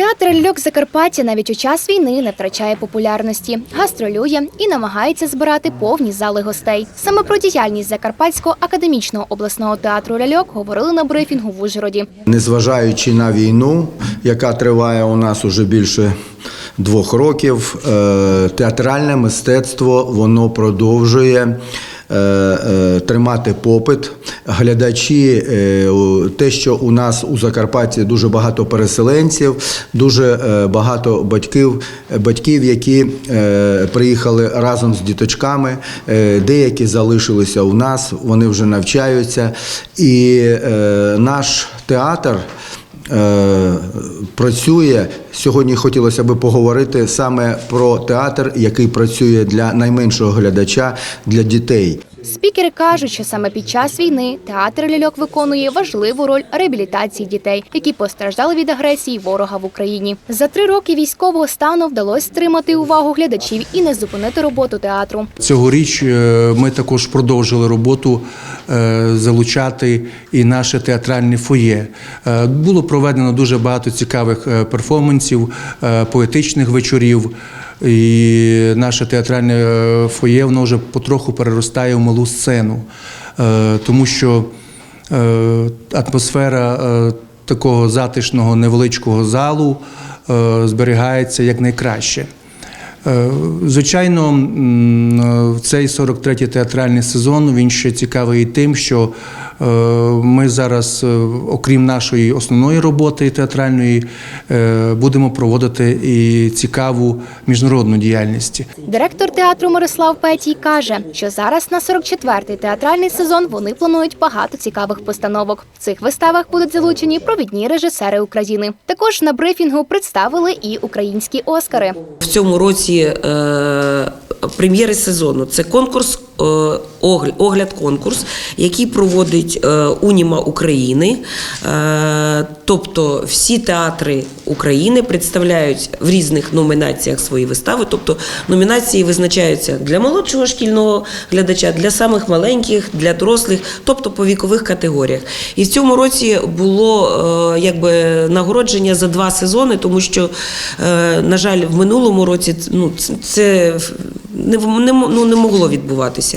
Театр ляльок Закарпаття навіть у час війни не втрачає популярності, гастролює і намагається збирати повні зали гостей. Саме про діяльність Закарпатського академічного обласного театру ляльок говорили на брифінгу в Ужгороді. Незважаючи на війну, яка триває у нас уже більше двох років, е, театральне мистецтво воно продовжує. Е, е, Тримати попит. Глядачі, е, те, що у нас у Закарпатті дуже багато переселенців, дуже багато батьків, батьків, які приїхали разом з діточками. Деякі залишилися у нас, вони вже навчаються. І наш театр працює. Сьогодні хотілося б поговорити саме про театр, який працює для найменшого глядача, для дітей. Спікери кажуть, що саме під час війни театр ляльок виконує важливу роль реабілітації дітей, які постраждали від агресії ворога в Україні. За три роки військового стану вдалося стримати увагу глядачів і не зупинити роботу театру. Цьогоріч е, ми також продовжили роботу е, залучати і наше театральне фоє. Е, Було проведено дуже багато цікавих перформансів, е, поетичних вечорів. І наше театральне е, фоє воно вже потроху переростає в малу сцену, Е, тому що атмосфера такого затишного невеличкого залу зберігається якнайкраще. Звичайно, цей 43-й театральний сезон він ще цікавий і тим, що ми зараз, е, окрім нашої основної роботи театральної, е, будемо проводити і цікаву міжнародну діяльність. Директор театру Мирослав Петій каже, що зараз на 44-й театральний сезон вони планують багато цікавих постановок. В цих виставах будуть залучені провідні режисери України. Також на брифінгу представили і українські оскари. В цьому році е, прем'єри сезону це конкурс, е, огляд-конкурс, який проводить е, Уніма України. Е, тобто всі театри України представляють в різних номінаціях свої вистави. Тобто номінації визначаються для молодшого шкільного глядача, для самих маленьких, для дорослих, тобто по вікових категоріях. І в цьому році було якби нагородження за два сезони, тому що, на жаль, в минулому році ну, це- не, не, ну, не могло відбуватися.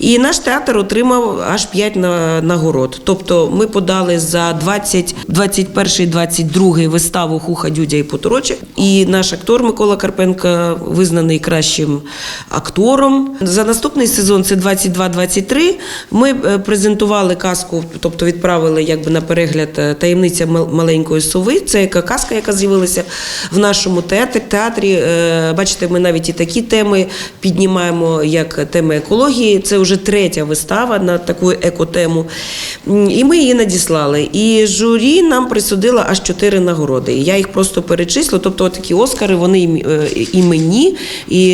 І наш театр отримав аж 5 нагород. Тобто ми подали за 20, 21 22 виставу Хуха Дюдя і Поторочок. І наш актор Микола Карпенко визнаний кращим актором. За наступний сезон це 22-23. Ми е, презентували казку, тобто відправили якби на перегляд е, таємниця маленької сови. Це яка казка, яка з'явилася в нашому театрі. театрі. Бачите, ми навіть і такі теми піднімаємо, як теми екології. Це вже третя вистава на таку екотему. І ми її надіслали. І журі нам присудило аж чотири нагороди. Я їх просто перечислю. Тобто, такі Оскари, вони і е, мені, і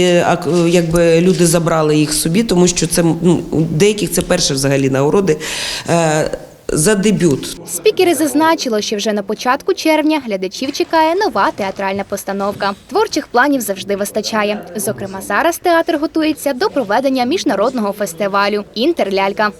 якби люди забрали їх собі, тому що це ну, деяких це перші взагалі нагороди. За дебют Спікери зазначили, що вже на початку червня глядачів чекає нова театральна постановка. Творчих планів завжди вистачає. Зокрема, зараз театр готується до проведення міжнародного фестивалю Інтерлялька.